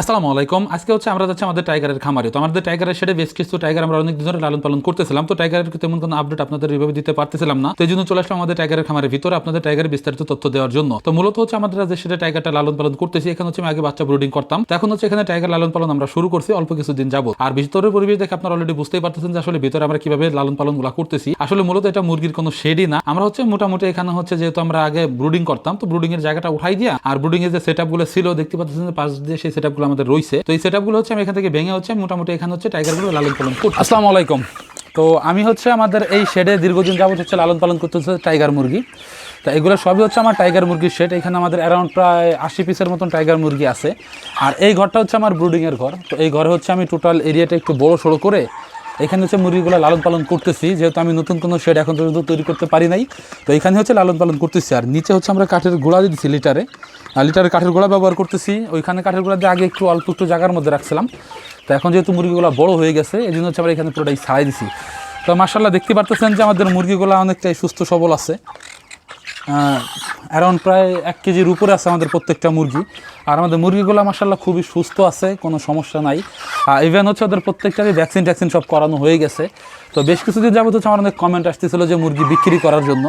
আসসালামু আলাইকুম। আজকে হচ্ছে আমরা যাচ্ছি আমাদের টাইগারের খামারে। তো আমাদের টাইগারের সেটা বেশ কিছু টাইগার আমরা অনেক দিন ধরে লালন পালন করতেছিলাম। তো টাইগারের তেমন কোনো আপডেট আপনাদের এইভাবে দিতে পারতেছিলাম না। তো এই জন্য চলে আসলাম আমাদের টাইগারের খামারের ভিতরে আপনাদের টাইগারের বিস্তারিত তথ্য দেওয়ার জন্য। তো মূলত হচ্ছে আমাদের যে সেটা টাইগারটা লালন পালন করতেছি, এখানে হচ্ছে আমি আগে বাচ্চা ব্রুডিং করতাম। এখন হচ্ছে এখানে টাইগার লালন পালন আমরা শুরু করছি অল্প কিছুদিন যাব আর ভিতরের পরিবেশ দেখে আপনারা অলরেডি বুঝতেই পারতেছেন যে আসলে ভিতরে আমরা কীভাবে লালন পালনগুলা করতেছি। আসলে মূলত এটা মুরগির কোনো শেডই না। আমরা হচ্ছে মোটামুটি এখানে হচ্ছে যেহেতু আমরা আগে ব্রুডিং করতাম, তো ব্রুডিং এর জায়গাটা উঠাই দিয়া আর ব্রুডিং এর যে সেটগুলো ছিল, দেখতে পাচ্ছেন যে পাশ দিয়ে সেই সেট গুলো আমাদের রয়েছে। তো এই সেটগুলো হচ্ছে আমি এখান থেকে ভেঙে হচ্ছে মোটামুটি এখানে হচ্ছে টাইগারগুলো লালন পালন করছি। আসসালামু আলাইকুম। তো আমি হচ্ছে আমাদের এই শেডে দীর্ঘদিন যাবত হচ্ছে লালন পালন করতে হচ্ছে টাইগার মুরগি। তো এগুলো সবই হচ্ছে আমার টাইগার মুরগির শেড এখানে আমাদের অ্যারাউন্ড প্রায় আশি পিসের মতন টাইগার মুরগি আছে। আর এই ঘরটা হচ্ছে আমার ব্রুডিংয়ের ঘর। তো এই ঘরে হচ্ছে আমি টোটাল এরিয়াটা একটু বড় সড়ো করে এখানে হচ্ছে মুরগিগুলো লালন পালন করতেছি, যেহেতু আমি নতুন কোনো শেড এখন পর্যন্ত তৈরি করতে পারি নাই, তো এখানে হচ্ছে লালন পালন করতেছি। আর নিচে হচ্ছে আমরা কাঠের গোড়া দিচ্ছি লিটারে। আর লিটারে কাঠের গোড়া ব্যবহার করতেছি, ওইখানে কাঠের গোড়া দিয়ে আগে একটু অল্প একটু জায়গার মধ্যে রাখছিলাম। তো এখন যেহেতু মুরগিগুলো বড় হয়ে গেছে এই জন্য হচ্ছে আমরা এখানে পুরোটাই ছাড়াই দিছি। তো মার্শাল্লাহ দেখতে পারতেছেন যে আমাদের মুরগিগুলো অনেকটাই সুস্থ সবল আছে। অ্যারাউন্ড প্রায় এক কেজির উপরে আছে আমাদের প্রত্যেকটা মুরগি। আর আমাদের মুরগিগুলো মাসাল্লাহ খুবই সুস্থ আছে, কোনো সমস্যা নাই। ইভেন হচ্ছে ওদের প্রত্যেকটারই ভ্যাকসিন ট্যাকসিন সব করানো হয়ে গেছে। তো বেশ কিছুদিন যাবত হচ্ছে আমার অনেক কমেন্ট আসতেছিল যে মুরগি বিক্রি করার জন্য।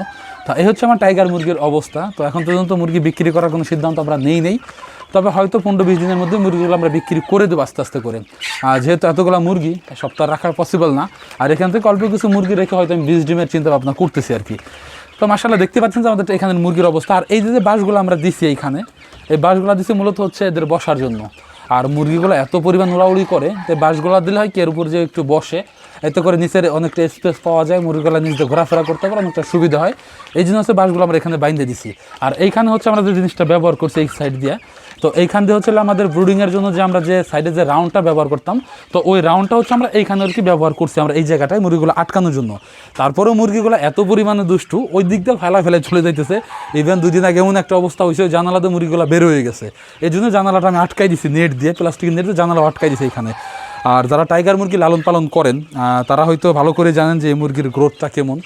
তো এই হচ্ছে আমার টাইগার মুরগির অবস্থা। তো এখন পর্যন্ত মুরগি বিক্রি করার কোনো সিদ্ধান্ত আমরা নেই নেই। তবে হয়তো পনেরো বিশ দিনের মধ্যে মুরগিগুলো আমরা বিক্রি করে দেবো আস্তে আস্তে করে। আর যেহেতু এতগুলো মুরগি সপ্তাহ রাখা পসিবল না। আর এখান থেকে অল্প কিছু মুরগি রেখে হয়তো আমি বিশ ডিমের চিন্তা ভাবনা করতেছি আর কি। তো মাসাল্লাহ দেখতে পাচ্ছেন যে আমাদের এখানে মুরগির অবস্থা। আর এই যে যে বাঁশগুলো আমরা দিছি এইখানে, এই বাঁশগুলো দিছি মূলত হচ্ছে এদের বসার জন্য। আর মুরগিগুলো এত পরিমাণ উড়াউড়ি করে তো বাঁশগুলো দিলে হয় কি, এর উপর যে একটু বসে, এতে করে নিচের অনেকটা স্পেস পাওয়া যায়, মুরগিগুলো নিজে ঘোরাফেরা করতে পারে অনেকটা সুবিধা হয়। এই জন্য হচ্ছে বাঁশগুলো আমরা এখানে বাইন্ধে দিছি। আর এইখানে হচ্ছে আমরা যে জিনিসটা ব্যবহার করছি এই সাইড দিয়ে, তো এইখান দিয়ে হচ্ছে আমাদের ব্রুডিংয়ের জন্য যে আমরা যে সাইডে যে রাউন্ডটা ব্যবহার করতাম, তো ওই রাউন্ডটা হচ্ছে আমরা এইখানে আর কি ব্যবহার করছি আমরা এই জায়গাটায় মুরগিগুলো আটকানোর জন্য। তারপরেও মুরগিগুলো এত পরিমাণে দুষ্টু, ওই দিক দিয়ে ফেলা ফেলে চলে যাইতেছে। ইভেন দুদিন আগে এমন একটা অবস্থা হয়েছে জানালাতে মুরগিগুলো বের হয়ে গেছে। এই জন্য জানালাটা আমি আটকাই দিছি নেট দিয়ে প্লাস্টিকের নেট জানালা আটকাই দিছি এখানে। আর যারা টাইগার মুরগি লালন পালন করেন তারা হয়তো ভালো করে জানেন যে এই মুরগির গ্রোথটা কেমন।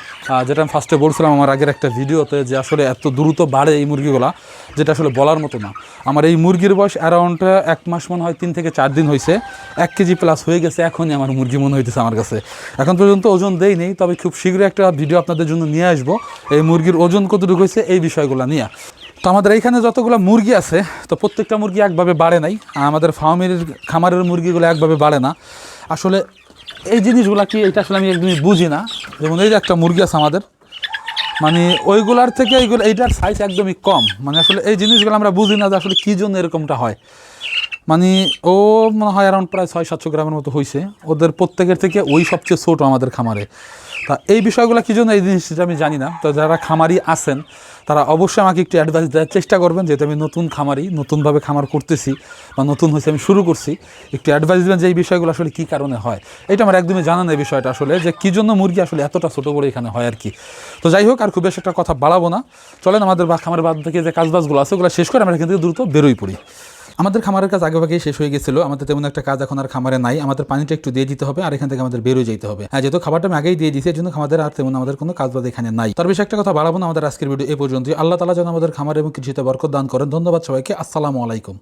যেটা আমি ফার্স্টে বলছিলাম আমার আগের একটা ভিডিওতে যে আসলে এত দ্রুত বাড়ে এই মুরগিগুলা, যেটা আসলে বলার মতো না। আমার এই মুরগির বয়স অ্যারাউন্ড এক মাস মনে হয় তিন থেকে চার দিন হয়েছে। এক কেজি প্লাস হয়ে গেছে, এখনই আমার মুরগি মনে হইতেছে আমার কাছে। এখন পর্যন্ত ওজন দেই নেই, তবে খুব শীঘ্রই একটা ভিডিও আপনাদের জন্য নিয়ে আসব। এই মুরগির ওজন কতটুকু হয়েছে এই বিষয়গুলো নিয়ে। তো আমাদের এইখানে যতগুলো মুরগি আছে, তো প্রত্যেকটা মুরগি একভাবে বাড়ে নাই। আমাদের ফার্মের খামারের মুরগিগুলো একভাবে বাড়ে না। আসলে এই জিনিসগুলো কি, এটা আসলে আমি একদমই বুঝি না। যেমন এই যে একটা মুরগি আছে আমাদের মানে ওইগুলার থেকে এইগুলো, এইটার সাইজ একদমই কম। মানে আসলে এই জিনিসগুলো আমরা বুঝি না যে আসলে কী জন্য এরকমটা হয়। মানে ও মনে হয় অ্যারাউন্ড প্রায় ছয়, সাতশো গ্রামের মতো হয়েছে ওদের প্রত্যেকের থেকে ওই সবচেয়ে ছোটো আমাদের খামারে। তা এই বিষয়গুলো কী জন্য এই জিনিসটা আমি জানি না। তো যারা খামারি আছেন, তারা অবশ্যই আমাকে একটু অ্যাডভাইস দেওয়ার চেষ্টা করবেন, যেহেতু আমি নতুন খামারি, নতুনভাবে খামার করতেছি বা নতুন হয়েছে আমি শুরু করছি। একটু অ্যাডভাইস দেবেন যে এই বিষয়গুলো আসলে কী কারণে হয়। এটা আমার একদমই জানা নেই বিষয়টা আসলে, যে কী জন্য মুরগি আসলে এতটা ছোটো করে এখানে হয় আর কি তো যাই হোক, আর খুব বেশি একটা কথা বাড়াবো না। চলেন আমাদের বা খামারের বাদ থেকে যে কাজবাজগুলো আছে, ওগুলো শেষ করে আমরা এখান থেকে দ্রুত বেরোই পড়ি। আমাদের খামারের কাজ আগে ভাগেই শেষ হয়ে গেছিল। আমাদের তেমন একটা কাজ এখন আর খামারে নাই। আমাদের পানিটা একটু দিয়ে দিতে হবে আর এখান থেকে আমাদের বেরোয় যেতে হবে। হ্যাঁ যেহেতু খাবারটা আমি আগেই দিয়ে দিয়েছি এর জন্য আর তেমন আমাদের কোনো কাজ বাদ এখানে নাই। তার বেশি একটা কথা বাড়াবো না, আমাদের আজকের ভিডিও এ পর্যন্ত আল্লাহ তালা যেন আমাদের খামার এবং কৃষিতে বরকত দান করেন। ধন্যবাদ সবাইকে। আসসালামু আলাইকুম।